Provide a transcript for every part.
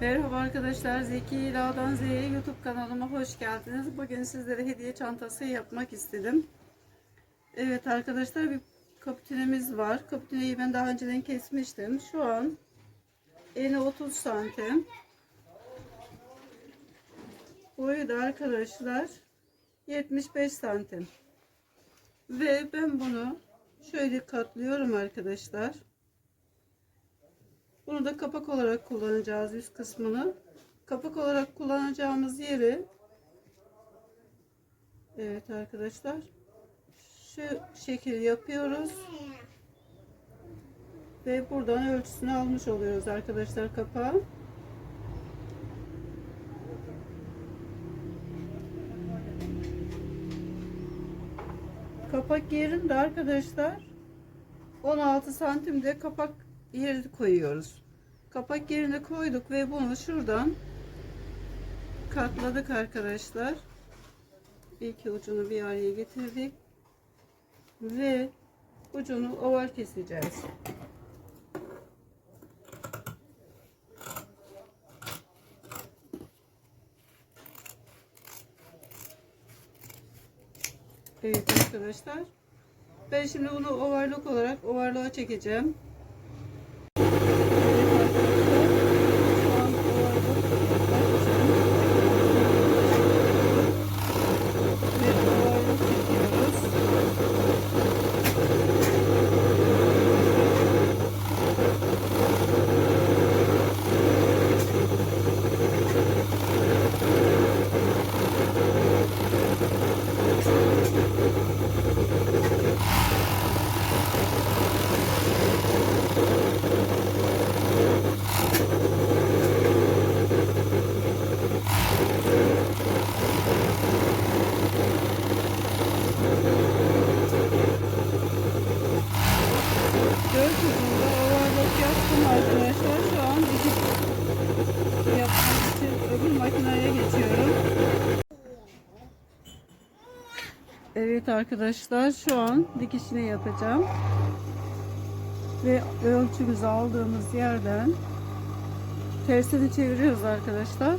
Merhaba arkadaşlar, Zeki La'dan Z'ye YouTube kanalıma hoş geldiniz. Bugün sizlere hediye çantası yapmak istedim. Evet arkadaşlar bir kaputinemiz var. Kaputineyi ben daha önceden kesmiştim. Şu an eni 30 santim. Boyu da arkadaşlar 75 santim. Ve ben bunu şöyle katlıyorum arkadaşlar. Bunu da kapak olarak kullanacağız üst kısmını. Kapak olarak kullanacağımız yeri Evet arkadaşlar şu şekil yapıyoruz. Ve buradan ölçüsünü almış oluyoruz arkadaşlar kapağı. Kapak yerinde arkadaşlar 16 santimde kapak yeri koyuyoruz. Kapak yerine koyduk ve bunu şuradan katladık arkadaşlar. İki ucunu bir araya getirdik. Ve ucunu oval keseceğiz. Evet arkadaşlar. Ben şimdi bunu ovarlık olarak ovarlığa çekeceğim. Evet arkadaşlar şu an dikişini yapacağım. Ve ölçümüzü aldığımız yerden tersini çeviriyoruz arkadaşlar.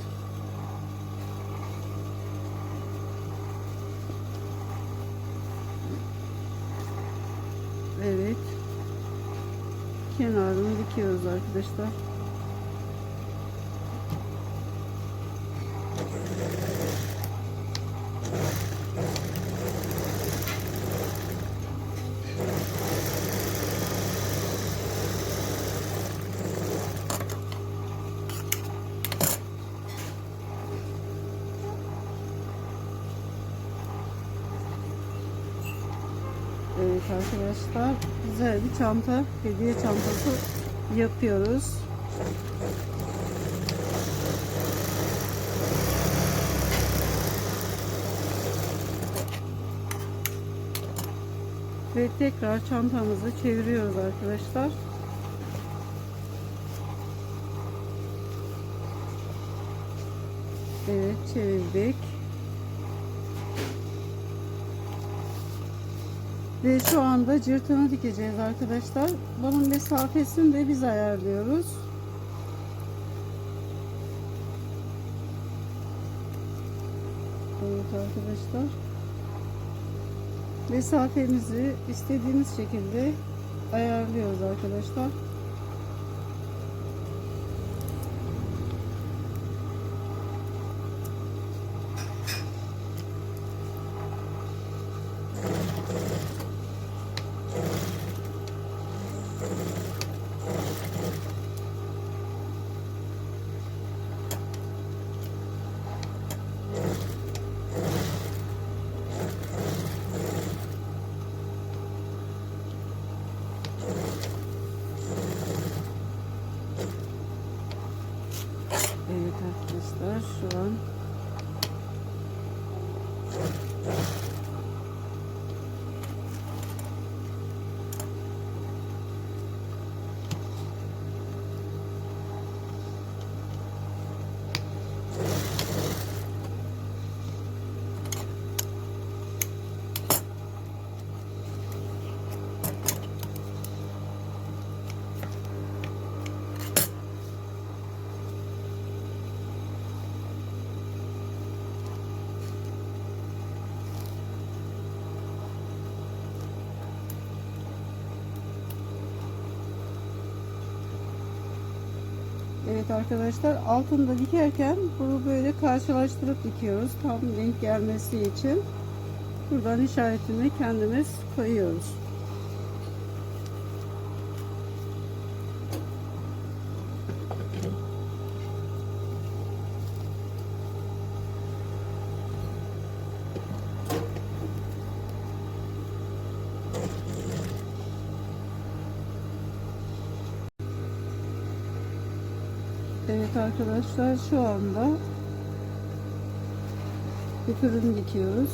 Evet. Kenarını dikiyoruz arkadaşlar. Evet arkadaşlar güzel bir çanta hediye çantası yapıyoruz. Ve tekrar çantamızı çeviriyoruz arkadaşlar. Evet çevirdik. Ve şu anda cırtını dikeceğiz arkadaşlar. Bunun mesafesini de biz ayarlıyoruz. Evet arkadaşlar. Mesafemizi istediğimiz şekilde ayarlıyoruz arkadaşlar. Evet arkadaşlar altında dikerken bunu böyle karşılaştırıp dikiyoruz. Tam denk gelmesi için. Buradan işaretini kendimiz koyuyoruz. Evet arkadaşlar şu anda bir fırın dikiyoruz.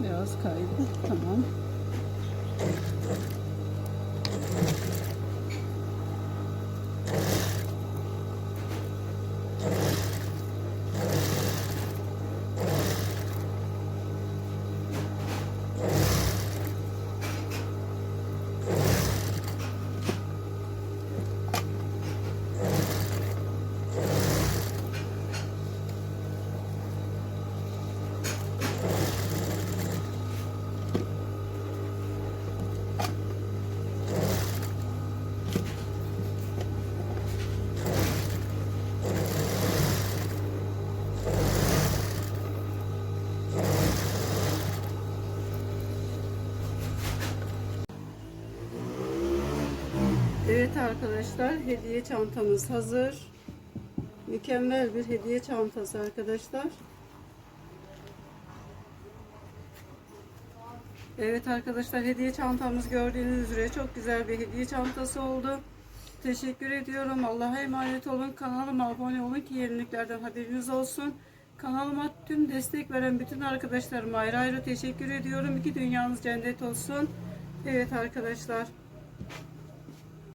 Biraz kaydı. Tamam. Evet arkadaşlar hediye çantamız hazır. Mükemmel bir hediye çantası arkadaşlar. Evet arkadaşlar hediye çantamız gördüğünüz üzere çok güzel bir hediye çantası oldu. Teşekkür ediyorum. Allah'a emanet olun. Kanalıma abone olun ki yeniliklerden haberiniz olsun. Kanalıma tüm destek veren bütün arkadaşlarıma ayrı ayrı teşekkür ediyorum. İki dünyanız cennet olsun. Evet arkadaşlar.